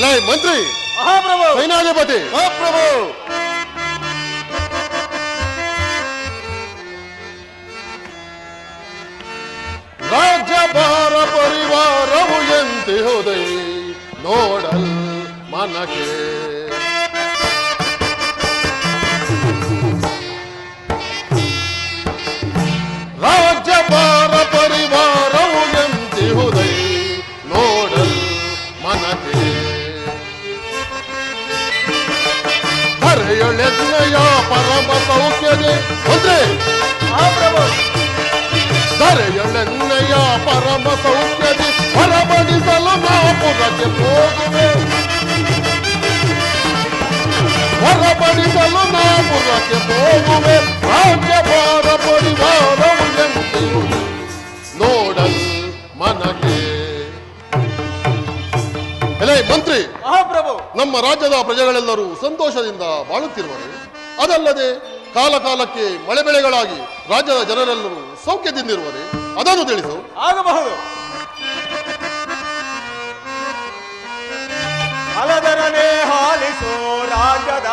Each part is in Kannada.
ಅಲ್ಲ ಮಂತ್ರಿ ಮಹಾಪ್ರಭು ಸೈನ್ಯಾಧಿಪತಿ ಮಹಾಪ್ರಭು ರಾಜ್ಯಭಾರ ಪರಿವಾರವು ಎಂತಿಹುದೈ ನೋಡಲ್ ಮನಕೆ ಹರೆಯೊಳೆನ್ನಯ ಪರಮ ಸೌಖ್ಯದೆ ಒಂದೇ ಮಹಾಪ್ರಭು ಧರೆಯೊಳೆನ್ನಯ ಪರಮ ಸೌಖ್ಯದಿ ಹೊರಬಡಿಸಲು ನಾಪುರಕ್ಕೆ ಹೋಗುವೆ. ಹೊರಬಡಿಸಲು ನಾಪುರಕ್ಕೆ ಹೋಗುವೆ ರಾಜ್ಯಭಾರ ಪರಿವಾರವು ಎಂತಿರುವುದು ನೋಡಲ್ ಮನಗೆ. ಎಲೆ ಮಂತ್ರಿ ಮಹಾಪ್ರಭು. ನಮ್ಮ ರಾಜ್ಯದ ಪ್ರಜೆಗಳೆಲ್ಲರೂ ಸಂತೋಷದಿಂದ ಬಾಳುತ್ತಿರುವರು. ಅದಲ್ಲದೆ ಕಾಲ ಕಾಲಕ್ಕೆ ಮಳೆ ಬೆಳೆಗಳಾಗಿ ರಾಜ್ಯದ ಜನರೆಲ್ಲರೂ ಸೌಖ್ಯದಿಂದಿರುವರೆ ಅದನ್ನು ತಿಳಿಸು. ಆಗಬಹುದು. ಹಾಲಿಸೋ ರಾಜ್ಯದ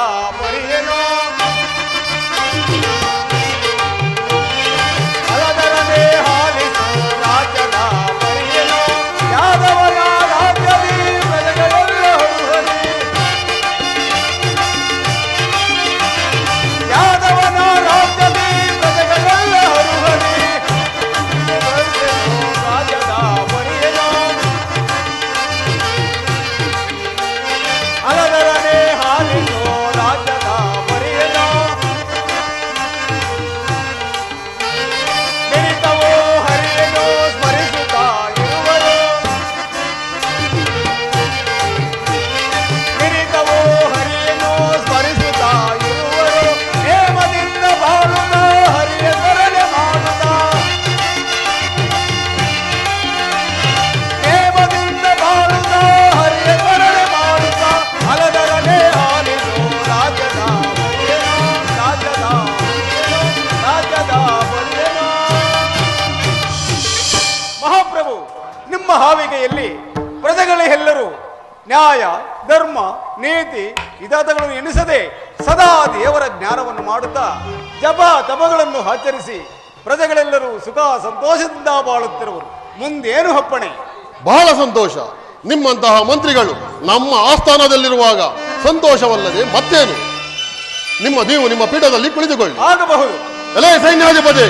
ತಪಗಳನ್ನು ಆಚರಿಸಿ ಪ್ರಜೆಗಳೆಲ್ಲರೂ ಸುಖ ಸಂತೋಷದಿಂದ ಬಾಳುತ್ತಿರುವರು. ಮುಂದೇನು ಹಪ್ಪಣೆ ಬಹಳ ಸಂತೋಷ. ನಿಮ್ಮಂತಹ ಮಂತ್ರಿಗಳು ನಮ್ಮ ಆಸ್ಥಾನದಲ್ಲಿರುವಾಗ ಸಂತೋಷವಲ್ಲದೆ ಮತ್ತೇನು? ನಿಮ್ಮ ನೀವು ನಿಮ್ಮ ಪೀಠದಲ್ಲಿ ಕುಳಿತುಕೊಳ್ಳಿ. ಆಗಬಹುದು. ಎಲೆ ಸೈನ್ಯಾಧಿಪತಿ!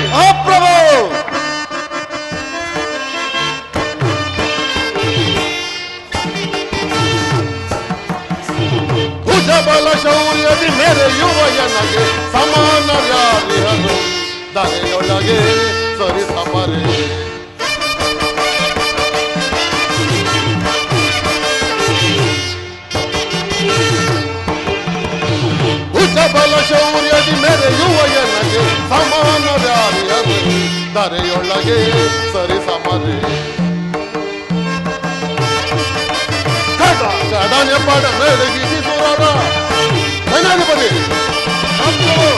ಬಲ ಶೌರ್ಯದಿ ಮೆರೆಯುವ ಎನಗೆ ಸಮಾನ ಯಾರಿಹನು ದರೆಯೊಳಗೆ ಸರಿ ಸಮರೆ ಭುಜ ಬಲ ಶೌರ್ಯದಿ ಮೆರೆಯುವ ಎನಗೆ ಸಮಾನ ಯಾರಿಹನು ದರೆಯೊಳಗೆ ಸರಿ ಸಮರೆ ಕಡ ಕಡನೆ ಪಡ ನಡಗಿಸಿ ಸುರರ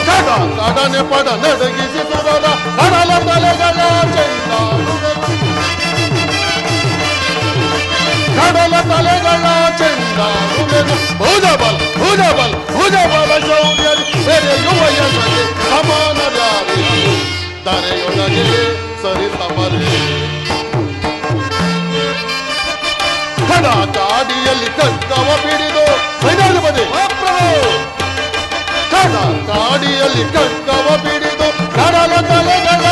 ಕಡ ಕಡನೆ ಪಡ ನಡಗಿಸಿ ಸುರರ ಕಡಲ ತಲೆಗಳ ಚೆಂದಾಡುವೆನು ಕಡಲ ತಲೆಗಳ ಚೆಂದಾಡುವೆನು ಭುಜಬಲ ಭುಜಬಲ ಭುಜಬಲ ಶೌರ್ಯದಿ ಬೆರೆಯುವ ಎನಗೆ ಸಮಾನ ಜಾರಿ ತರೆಯೊಳಗೆ ಸರಿ ಸಮರೇ ಹಣ ಗಾಡಿಯಲ್ಲಿ ಕಗ್ಗವ ಬಿಡಿದು ಕಡ ಕಾಡಿಯಲ್ಲಿ ಕಕ್ಕವ ಬಿಡಿದು ಕಡಲ ತಲೆಗಳ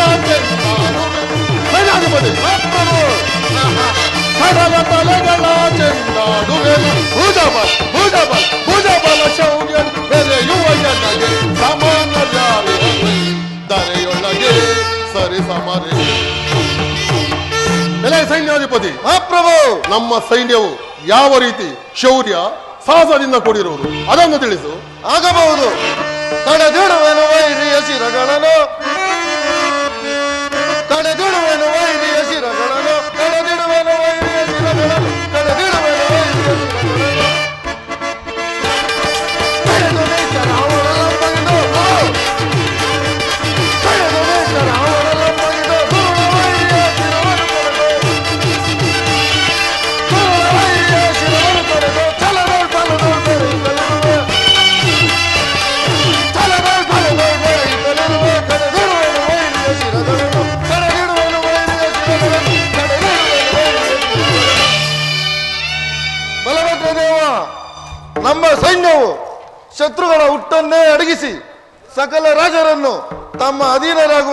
ಕಡಲ ತಲೆಗಳ ಚೆಂದಾಡುವೆನು ಭುಜಬಲ ಭುಜಬಲ ಭುಜಬಲ ಶೌರ್ಯ ಬೆರೆಯುವ ಜನಗೆ ಸಮಾನ ಜಾರಿ ದರೆಯೊಳಗೆ ಸರಿ ಸಮರೇ ಎಲೆ ಸೈನ್ಯಾಧಿಪತಿ ಮಹಾಪ್ರಭು ನಮ್ಮ ಸೈನ್ಯವು ಯಾವ ರೀತಿ ಶೌರ್ಯ ಸಾಹಸದಿಂದ ಕೂಡಿರುವುದು ಅದನ್ನು ತಿಳಿಸು. ಆಗಬಹುದು. ತಡೆದಿಡುವೆನು ವೈರಿಯ ಶಿರಗಳನ್ನು.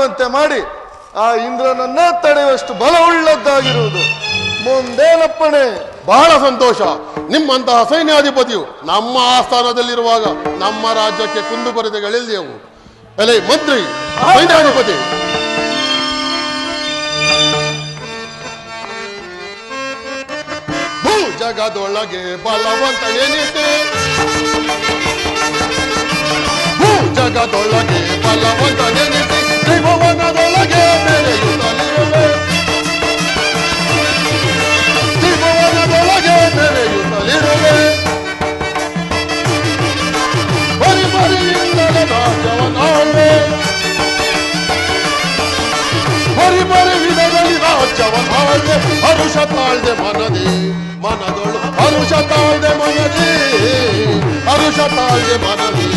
ಅಧೀನರಾಗುವಂತೆ ಮಾಡಿ ಆ ಇಂದ್ರನನ್ನ ತಡೆಯುವಷ್ಟು ಬಲವುಳ್ಳದ್ದಾಗಿರುವುದು. ಮುಂದೇನಪ್ಪಣೆ? ಬಹಳ ಸಂತೋಷ. ನಿಮ್ಮಂತಹ ಸೈನ್ಯಾಧಿಪತಿಯು ನಮ್ಮ ಆಸ್ಥಾನದಲ್ಲಿರುವಾಗ ನಮ್ಮ ರಾಜ್ಯಕ್ಕೆ ಕುಂದುಕೊರತೆಗಳಿಲ್ದೆವು ಎಲೆ ಮಂತ್ರಿ, ಸೈನ್ಯಾಧಿಪತಿ. ಭೂ ಜಗದೊಳಗೆ ಬಲವಂತನೇನಿದೆ ಭೂ ಜಗದೊಳಗೆ ಬಲವಂತನೇನಿದೆ ಹರುಷ ತಾಳ್ದೆ ಮನದಿ ಮನದೊಳು ಹರುಷ ತಾಳ್ದೆ ಮನದಿ ಹರುಷ ತಾಳ್ದೆ ಮನದಿ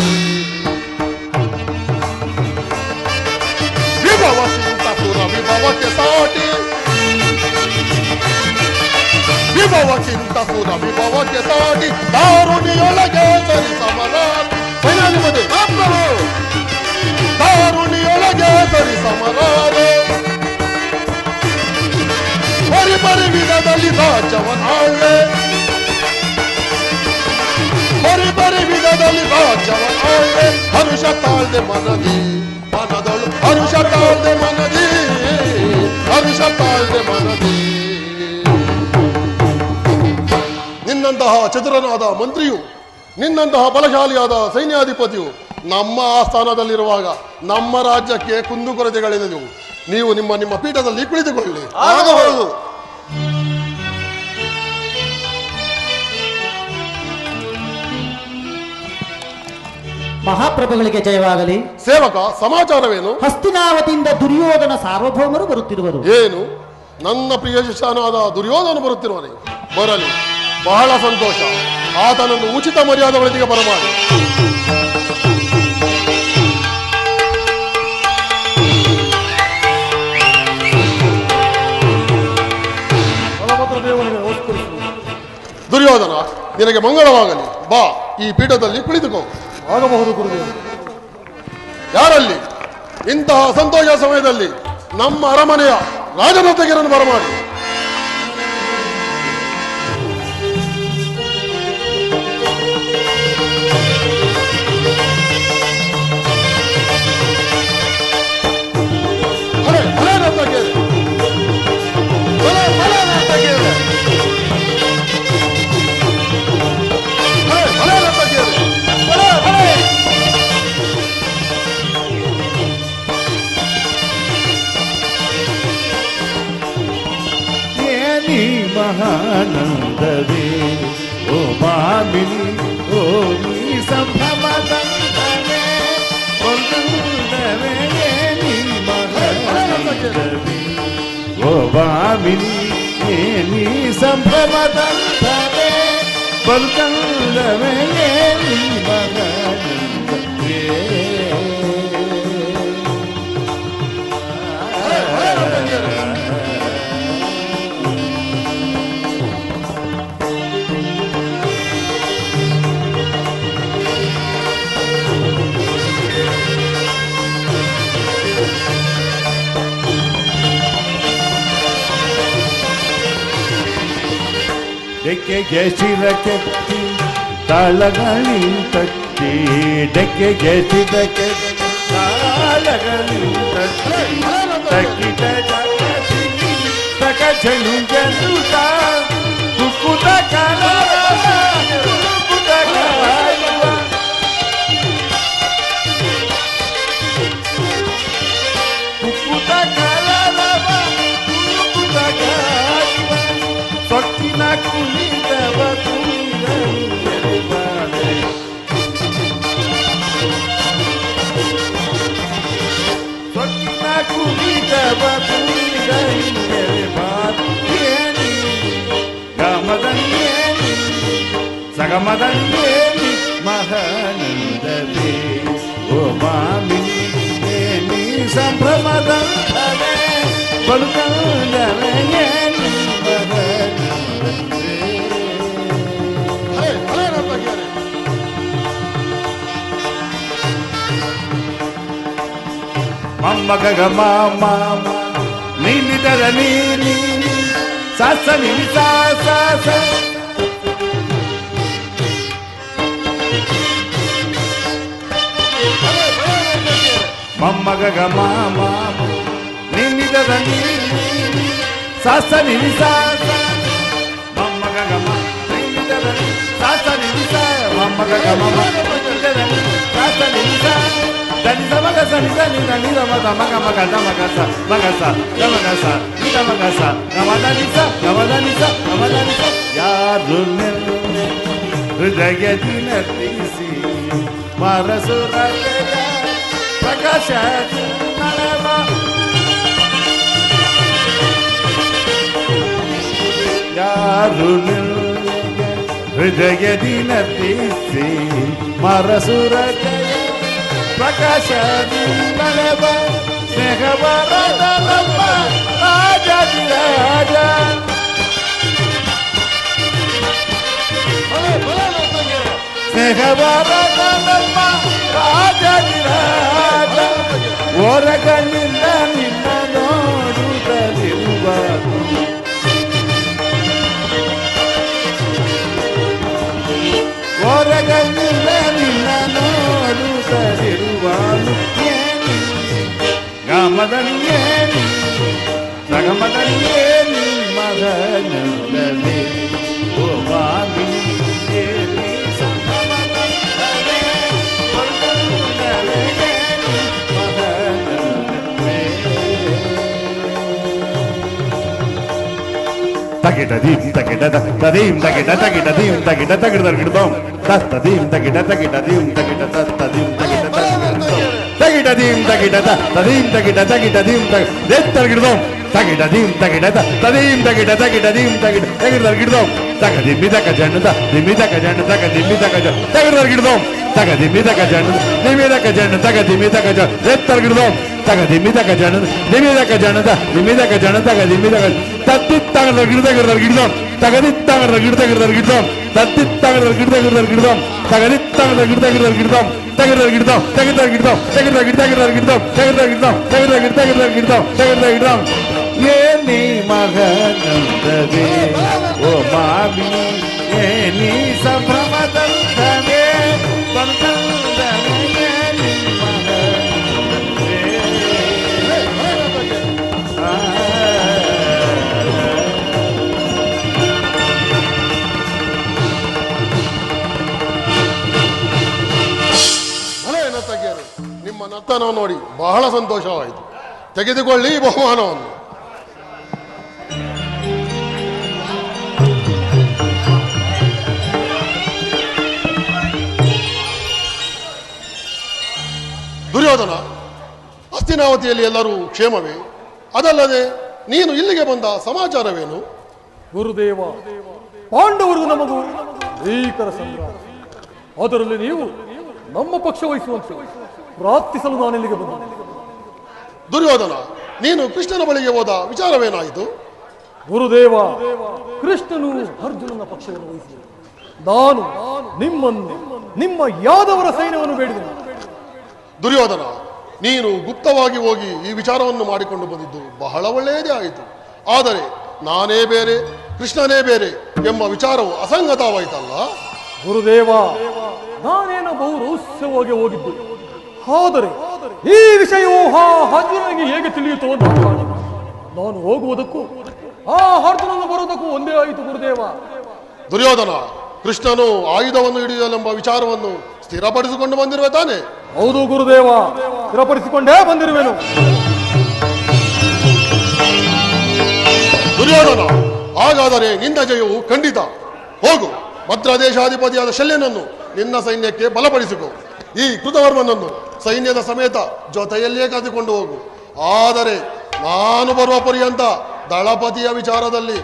विभवशिंता सुर विभवचे साटी विभवशिंता सुर विभवचे साटी दारुणियोलगे तरी समरात फैनालीमध्ये दारुणियोलगे बरी बरी विनदली दाचवन आळले बरी ನಿನ್ನಂತಹ ಚತುರನಾದ ಮಂತ್ರಿಯು ನಿನ್ನಂತಹ ಬಲಶಾಲಿಯಾದ ಸೈನ್ಯಾಧಿಪತಿಯು ನಮ್ಮ ಆಸ್ಥಾನದಲ್ಲಿರುವಾಗ ನಮ್ಮ ರಾಜ್ಯಕ್ಕೆ ಕುಂದುಕೊರತೆಗಳಿದೆವು ನೀವು ನಿಮ್ಮ ನಿಮ್ಮ ಪೀಠದಲ್ಲಿ ಕುಳಿತುಕೊಳ್ಳಿ. ಆಗಬಹುದು ಮಹಾಪ್ರಭುಗಳಿಗೆ ಜಯವಾಗಲಿ. ಸೇವಕ ಸಮಾಚಾರವೇನು? ಹಸ್ತಿನಾವತಿಯಿಂದ ದುರ್ಯೋಧನ ಸಾರ್ವಭೌಮರು ಬರುತ್ತಿರುವರು. ಏನು? ನನ್ನ ಪ್ರಿಯ ಶಿಷ್ಯನಾದ ದುರ್ಯೋಧನ ಬರುತ್ತಿರುವನೆ ಬರಲಿ. ಬಹಳ ಸಂತೋಷ. ಆತನನ್ನು ಉಚಿತ ಮರ್ಯಾದೆಗಳೊಂದಿಗೆ ಬರಮಾಡಿ. ದುರ್ಯೋಧನ ನಿನಗೆ ಮಂಗಳವಾಗಲಿ. ಬಾ ಈ ಪೀಠದಲ್ಲಿ ಕುಳಿತುಕೋ. ಆಗಬಹುದು ಗುರುದೇವ ಯಾರಲ್ಲಿ? ಇಂತಹ ಸಂತೋಷ ಸಮಯದಲ್ಲಿ ನಮ್ಮ ಅರಮನೆಯ ರಾಜನೊತ್ತಗಿರನ್ನು ಬರಮಾಡಿ. ஞானந்தவே ஓ மாமினி ஓ நீ சம்பமதந்தவே கொல்லுந்தவே நீ மகந்தவே ஓ மாமினி நீ சம்பமதந்தவே கொல்லுந்தவே நீ மகந்தவே ಡೆಕ್ಕೆಗೆ ಶಿರ ಕೆತ್ತಿ ತಾಳಗಳಿ ತಟ್ಟಿ ಡೆಕ್ಕೆಗೆ ಶಿರ ಕೆತ್ತಿ ತಾಳಗಳಿ ತಟ್ಟಿ ತಕ್ಕಿಟ ಜಗತ್ತಿನಿ ತಕ ಜನು ಜನುತ ಕುಕ್ಕುತ ಕಲ జగమదంగేమి మహనందవే ఓ మామి ఏమి సంభ్రమదంధవే పలుకందవే మమ్మ గగ మామ నీలి ధర నీలి సాస నీలి సాస. ಮೊಮ್ಮಗ ಮಾಮ ನಿನ್ನಿದದ ಸಾಸ ನಿಲ್ಲಿಸ ಮೊಮ್ಮಗ ಗಮ ನಿನ್ನಿದದ ಸಾಸ ನಿಲ್ಲಿಸ ಮೊಮ್ಮಗ ಗಮ ಸಾಸ ನಿಲ್ಲಿಸ ದನಿಸ ಮಗ ಸನಿಸ ನಿನ್ನ ನಿರ ಮಗ ಮಗ ಮಗ ದ ಮಗ ಸ ಮಗ ಸ ದ ಮಗ ಸ ನಿದ ಮಗ ಸ ನಮ ದನಿಸ ನಮ ದನಿಸ ನಮ ದನಿಸ ಯಾರು ಹೃದಯ ದಿನ ತಿಳಿಸಿ ಮರಸುರಲೇ przekazać na lewo. ಯಾರುನಿಲ್ ಹೃದಯದಿ ನರ್ತಿಸಿ ಮರಸುರ ಪ್ರಕಾಶ ನಡೆವ ಸ್ನೇಹ ಬರದ ರಾಜ ರಾಜ ಸ್ನೇಹವರನಮ್ಮ ರಾಜನಿರಾಜ ಓರಗಣ್ಣಿಂದ ನಿನ್ನ ನೋಡುತ್ತಲಿರುವ ಓರಗಣ್ಣಿಂದ ನಿನ್ನ ನೋಡುತ್ತಲಿರುವ ಗಮದನಿಯೇನಿ ಸಗಮದನಿಯೇನಿ ಮಗನಲ್ಲದೆ ಓ ಬಾಗಿ தகிடதீம் தகிடத ததீம் தகிட தகிட தீம் தகிட தகிட தகிடதோம் தஸ்ததீம் தகிட தகிட தீம் தகிட தஸ்ததீம் தகிட தகிடதீம் தகிட ததீம் தகிட தகிட தீம் தகிடதோம் தகிடதீம் தகிட ததீம் தகிட தகிட தீம் தகிட தகிட தகிடதோம் தகதிம்மி தக ஜன்னு திம்மி தக ஜன்னு தக திம்மி தக ஜன்னு தகிட தகிடதோம் தகதிம்மி தக ஜன்னு திம்மி தக ஜன்னு தக திம்மி தக ஜன்னு தகிடதோம் தகதிம்மி தக ஜன்னு திம்மி தக ஜன்னு திம்மி தக ஜன்னு தக திம்மி தக La tienda de la que te quedan, la que te quedan, la que te quedan, la que te quedan, la que te quedan, la que te quedan, la que te quedan, la que te quedan, ನರ್ತನ ನೋಡಿ ಬಹಳ ಸಂತೋಷವಾಯಿತು. ತೆಗೆದುಕೊಳ್ಳಿ ಬಹುಮಾನವನ್ನು. ದುರ್ಯೋಧನ ಹಸ್ತಿನಾವತಿಯಲ್ಲಿ ಎಲ್ಲರೂ ಕ್ಷೇಮವೇ? ಅದಲ್ಲದೆ ನೀನು ಇಲ್ಲಿಗೆ ಬಂದ ಸಮಾಚಾರವೇನು? ಗುರುದೇವ ಪಾಂಡವರು ನಮಗೂ ಭೀಕರ ಸಂಗ್ರಾಮ. ಅದರಲ್ಲಿ ನೀವು ನಮ್ಮ ಪಕ್ಷ ವಹಿಸುವಂತೆ ಪ್ರಾರ್ಥಿಸಲು ನಾನು ಇಲ್ಲಿಗೆ ಬಂದೆ. ದುರ್ಯೋಧನ ನೀನು ಕೃಷ್ಣನ ಬಳಿಗೆ ಹೋದ ವಿಚಾರವೇನಾಯಿತು? ಗುರುದೇವ ಕೃಷ್ಣನು ಅರ್ಜುನನ ಪಕ್ಷವನ್ನು ವಹಿಸಿದ ನಾನು ನಿಮ್ಮನ್ನು ನಿಮ್ಮ ಯಾದವರ ಸೈನ್ಯವನ್ನು ಬೇಡಿದೆನು. ದುರ್ಯೋಧನ ನೀನು ಗುಪ್ತವಾಗಿ ಹೋಗಿ ಈ ವಿಚಾರವನ್ನು ಮಾಡಿಕೊಂಡು ಬಂದಿದ್ದು ಬಹಳ ಒಳ್ಳೆಯದೇ ಆಯಿತು. ಆದರೆ ನಾನೇ ಬೇರೆ ಕೃಷ್ಣನೇ ಬೇರೆ ಎಂಬ ವಿಚಾರವು ಅಸಂಗತವಾಯಿತಲ್ಲ? ಗುರುದೇವ ನಾನೇನೋ ಬಹು ರಹಸ್ಯವಾಗಿ ಹೋಗಿದ್ದು. ಆದರೆ ಈ ವಿಷಯವು ಆ ಅರ್ಜುನನಿಗೆ ಹೇಗೆ ತಿಳಿಯಿತು ಅಂತ ನಾನು ಹೋಗುವುದಕ್ಕೂ ಆ ಅರ್ಜುನನು ಬರುವುದಕ್ಕೂ ಒಂದೇ ಆಯಿತು ಗುರುದೇವ. ದುರ್ಯೋಧನ ಕೃಷ್ಣನು ಆಯುಧವನ್ನು ಹಿಡಿಯಲೆಂಬ ವಿಚಾರವನ್ನು ಸ್ಥಿರಪಡಿಸಿಕೊಂಡು ಬಂದಿರುವೆ ತಾನೆ? ಹೌದು ಗುರುದೇವ ಸ್ಥಿರಪಡಿಸಿಕೊಂಡೇ ಬಂದಿರುವೆನು. ದುರ್ಯೋಧನ ಹಾಗಾದರೆ ನಿನ್ನ ಜಯವು ಖಂಡಿತ. ಹೋಗು ಭದ್ರದೇಶಾಧಿಪತಿಯಾದ ಶಲ್ಯನನ್ನು ನಿನ್ನ ಸೈನ್ಯಕ್ಕೆ ಬಲಪಡಿಸಿಕೊ. ಈ ಕೃತವರ್ಮನನ್ನು ಸೈನ್ಯದ ಸಮೇತ ಜೊತೆಯಲ್ಲಿಯೇ ಕರೆದುಕೊಂಡು ಹೋಗು. ಆದರೆ ನಾನು ಬರುವ ಪರ್ಯಂತ ದಳಪತಿಯ ವಿಚಾರದಲ್ಲಿ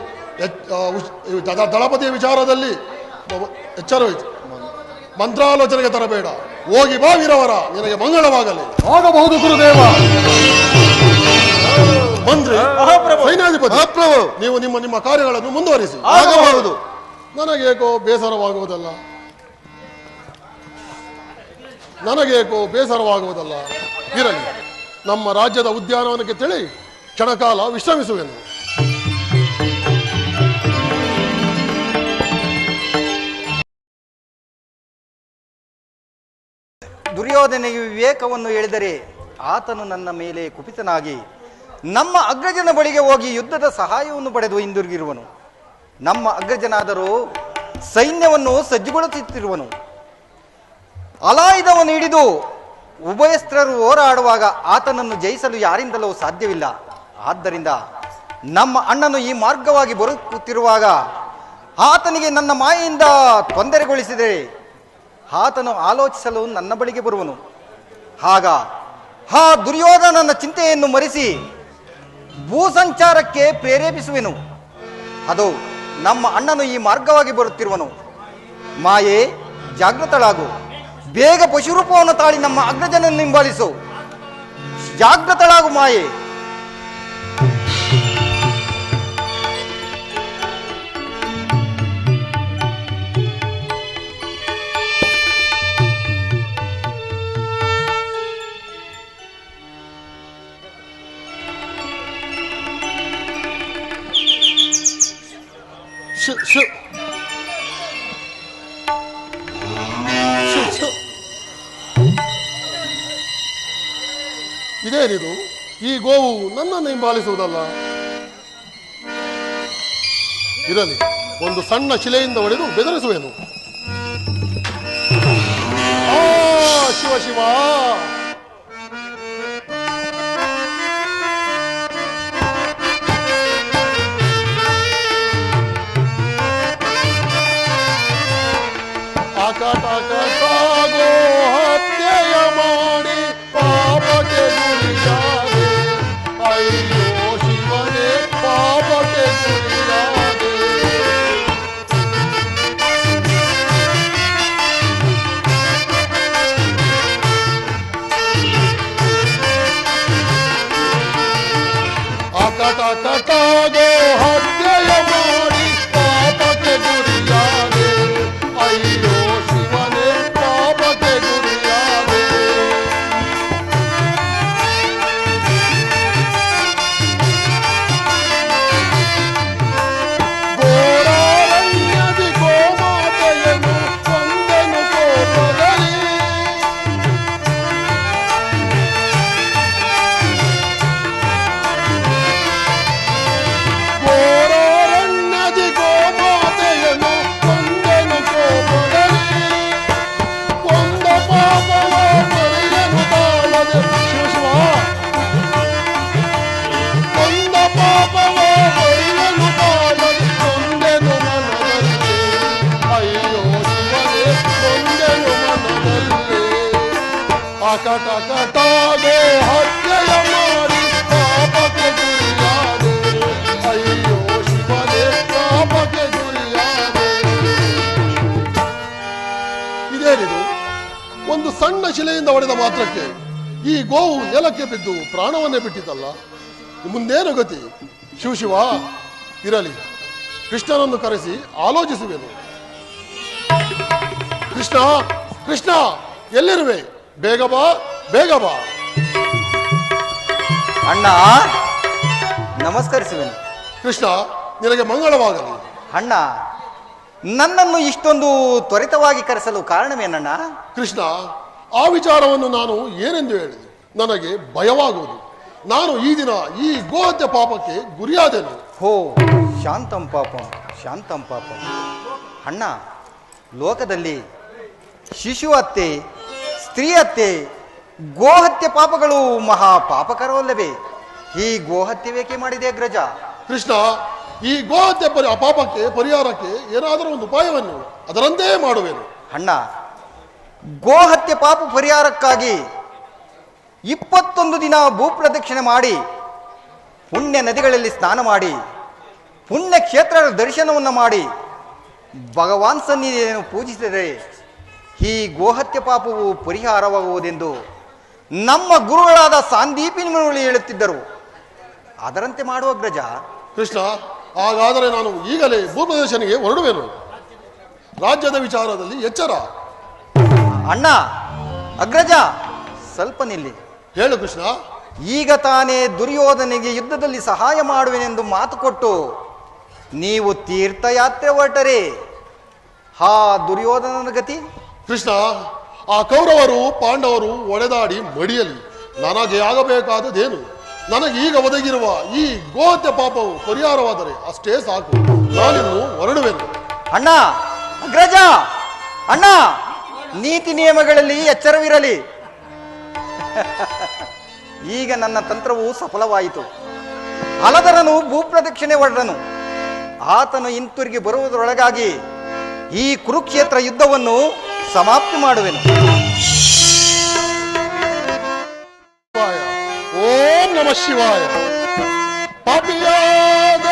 ದಳಪತಿಯ ವಿಚಾರದಲ್ಲಿ ಎಚ್ಚರವಾಯಿತು ಎಚ್ಚರ ಮಂತ್ರಾಲೋಚನೆಗೆ ತರಬೇಡ. ಹೋಗಿ ಬಾ ವೀರವರ ನಿನಗೆ ಮಂಗಳವಾಗಲಿ. ಆಗಬಹುದು ಗುರುದೇವ. ಮಂತ್ರಿ ಸೈನ್ಯಾಧಿಪತಿ ನೀವು ನಿಮ್ಮ ನಿಮ್ಮ ಕಾರ್ಯಗಳನ್ನು ಮುಂದುವರಿಸಿ. ಆಗಬಹುದು. ನನಗೇಕೋ ಬೇಸರವಾಗುವುದಲ್ಲ. ನನಗೇಕೋ ಬೇಸರವಾಗುವುದಲ್ಲ. ಇರಲಿ, ನಮ್ಮ ರಾಜ್ಯದ ಉದ್ಯಾನವನಕ್ಕೆ ತಿಳಿ ಕ್ಷಣಕಾಲ ವಿಶ್ರಮಿಸುವೆನು. ದುರ್ಯೋಧನೆಗೆ ವಿವೇಕವನ್ನು ಹೇಳಿದರೆ ಆತನು ನನ್ನ ಮೇಲೆ ಕುಪಿತನಾಗಿ ನಮ್ಮ ಅಗ್ರಜನ ಬಳಿಗೆ ಹೋಗಿ ಯುದ್ಧದ ಸಹಾಯವನ್ನು ಪಡೆದು ಹಿಂದಿರುಗಿರುವನು. ನಮ್ಮ ಅಗ್ರಜನಾದರೂ ಸೈನ್ಯವನ್ನು ಸಜ್ಜುಗೊಳಿಸುತ್ತಿರುವನು. ಅಲಾಯುಧವನ್ನು ಹಿಡಿದು ಉಭಯಸ್ತ್ರರು ಹೋರಾಡುವಾಗ ಆತನನ್ನು ಜಯಿಸಲು ಯಾರಿಂದಲೂ ಸಾಧ್ಯವಿಲ್ಲ. ಆದ್ದರಿಂದ ನಮ್ಮ ಅಣ್ಣನು ಈ ಮಾರ್ಗವಾಗಿ ಬರುತ್ತಿರುವಾಗ ಆತನಿಗೆ ನನ್ನ ಮಾಯೆಯಿಂದ ತೊಂದರೆಗೊಳಿಸಿದರೆ ಆತನು ಆಲೋಚಿಸಲು ನನ್ನ ಬಳಿಗೆ ಬರುವನು. ಆಗ ಆ ದುರ್ಯೋಧನನ ಚಿಂತೆಯನ್ನು ಮರೆಸಿ. ಭೂಸಂಚಾರಕ್ಕೆ ಪ್ರೇರೇಪಿಸುವೆನು. ಅದು ನಮ್ಮ ಅಣ್ಣನು ಈ ಮಾರ್ಗವಾಗಿ ಬರುತ್ತಿರುವನು. ಮಾಯೆ ಜಾಗೃತಳಾಗು ಬೇಗ ಪಶುರೂಪವನ್ನು ತಾಳಿ ನಮ್ಮ ಅಗ್ರಜನನ್ನು ಹಿಂಬಾಲಿಸು. ಜಾಗೃತಳಾಗು ಮಾಯೆ. ಇದೇನಿದು ಈ ಗೋವು ನನ್ನನ್ನು ಹಿಂಬಾಲಿಸುವುದಲ್ಲ. ಇರಲಿ ಒಂದು ಸಣ್ಣ ಶಿಲೆಯಿಂದ ಒಡೆದು ಬೆದರಿಸುವೆನು. ಶಿವ ಶಿವ. ಅಕಟಕಟಾಗೋ ಹತ್ಯೆಯ ಮಾಡಿ ಪಾಪಕ್ಕೆ ಪಾಪಕ್ಕೆ ಇದೇನಿದು ಒಂದು ಸಣ್ಣ ಶಿಲೆಯಿಂದ ಹೊಡೆದ ಮಾತ್ರಕ್ಕೆ ಈ ಗೋವು ನೆಲಕ್ಕೆ ಬಿದ್ದು ಪ್ರಾಣವನ್ನೇ ಬಿಟ್ಟಿತಲ್ಲ ಮುಂದೇನು ಗತಿ? ಶಿವ ಶಿವ, ಇರಲಿ. ಕೃಷ್ಣನನ್ನು ಕರೆಸಿ ಆಲೋಚಿಸುವೆನು. ಕೃಷ್ಣ ಕೃಷ್ಣ, ಎಲ್ಲಿರುವೆ? ಬೇಗ ಬಾ ಬೇಗ ಬಾ. ಅಣ್ಣ ನಮಸ್ಕರಿಸುವೆನು. ಕೃಷ್ಣ ನಿನಗೆ ಮಂಗಳವಾಗಲಿ. ಅಣ್ಣ ನನ್ನನ್ನು ಇಷ್ಟೊಂದು ತ್ವರಿತವಾಗಿ ಕರೆಸಲು ಕಾರಣವೇನಣ್ಣ? ಕೃಷ್ಣ ಆ ವಿಚಾರವನ್ನು ನಾನು ಏನೆಂದು ಹೇಳಿದೆ? ನನಗೆ ಭಯವಾಗುವುದು. ನಾನು ಈ ದಿನ ಈ ಗೋಹತ್ಯೆ ಪಾಪಕ್ಕೆ ಗುರಿಯಾದೆನು. ಹೋ ಶಾಂತಂ ಪಾಪಂ ಶಾಂತಂ ಪಾಪಂ. ಅಣ್ಣ ಲೋಕದಲ್ಲಿ ಶಿಶು ಹತ್ಯೆ ಸ್ತ್ರೀ ಹತ್ಯೆ ಗೋಹತ್ಯೆ ಪಾಪಗಳು ಮಹಾ ಪಾಪಕರವಲ್ಲವೇ ಈ ಗೋಹತ್ಯೆ ಬೇಕೆ ಮಾಡಿದೆ ಅಗ್ರಜ? ಕೃಷ್ಣ ಈ ಗೋಹತ್ಯೆ ಪರಿ ಪಾಪಕ್ಕೆ ಪರಿಹಾರಕ್ಕೆ ಏನಾದರೂ ಒಂದು ಉಪಾಯವನ್ನು ಅದರಂತೆ ಮಾಡುವೆನು. ಅಣ್ಣ ಗೋಹತ್ಯೆ ಪಾಪ ಪರಿಹಾರಕ್ಕಾಗಿ ಇಪ್ಪತ್ತೊಂದು ದಿನ ಭೂಪ್ರದಕ್ಷಿಣೆ ಮಾಡಿ ಪುಣ್ಯ ನದಿಗಳಲ್ಲಿ ಸ್ನಾನ ಮಾಡಿ ಪುಣ್ಯ ಕ್ಷೇತ್ರಗಳ ದರ್ಶನವನ್ನು ಮಾಡಿ ಭಗವಾನ್ ಸನ್ನಿಧಿಯನ್ನು ಪೂಜಿಸಿದರೆ ಈ ಗೋಹತ್ಯೆ ಪಾಪವು ಪರಿಹಾರವಾಗುವುದೆಂದು ನಮ್ಮ ಗುರುಗಳಾದ ಸಾಂದೀಪಿನ ಮುನಿಗಳು ಹೇಳುತ್ತಿದ್ದರು. ಅದರಂತೆ ಮಾಡುವ ಅಗ್ರಜ ಕೃಷ್ಣ ಹಾಗಾದರೆ ನಾನು ಈಗಲೇ ಭೂಪ್ರದೇಶನಿಗೆ ಹೊರಡುವೆನು. ರಾಜ್ಯದ ವಿಚಾರದಲ್ಲಿ ಎಚ್ಚರ. ಅಣ್ಣ ಅಗ್ರಜ ಸ್ವಲ್ಪ ನಿಲ್ಲಿ. ಹೇಳು ಕೃಷ್ಣ. ಈಗ ತಾನೇ ದುರ್ಯೋಧನಿಗೆ ಯುದ್ಧದಲ್ಲಿ ಸಹಾಯ ಮಾಡುವೆನೆಂದು ಮಾತು ಕೊಟ್ಟು ನೀವು ತೀರ್ಥಯಾತ್ರೆ ಹೊರಟರೆ. ಹಾ ದುರ್ಯೋಧನನ ಗತಿ. ಕೃಷ್ಣ, ಆ ಕೌರವರು, ಪಾಂಡವರು ಒಡೆದಾಡಿ ಮಡಿಯಲಿ. ನನಗೆ ಆಗಬೇಕಾದದೇನು ನನಗೆ ಈಗ ಒದಗಿರುವ ಈ ಗೋತ್ಯ ಪಾಪವು ಪರಿಹಾರವಾದರೆ ಅಷ್ಟೇ ಸಾಕು. ನಾನಿನ್ನು ಹೊರಡುವೆನು. ಅಣ್ಣ, ಅಗ್ರಜ! ಅಣ್ಣ, ನೀತಿ ನಿಯಮಗಳಲ್ಲಿ ಎಚ್ಚರವಿರಲಿ. ಈಗ ನನ್ನ ತಂತ್ರವು ಸಫಲವಾಯಿತು. ಹಲದರನು ಭೂಪ್ರದಕ್ಷಿಣೆ ಹೊರಡನು. ಆತನು ಹಿಂತಿರುಗಿ ಬರುವುದರೊಳಗಾಗಿ ಈ ಕುರುಕ್ಷೇತ್ರ ಯುದ್ಧವನ್ನು ಸಮಾಪ್ತಿ ಮಾಡುವೆನು. ಓಂ ನಮ ಶಿವಾಯ. ಪಾಪಿಯಾದ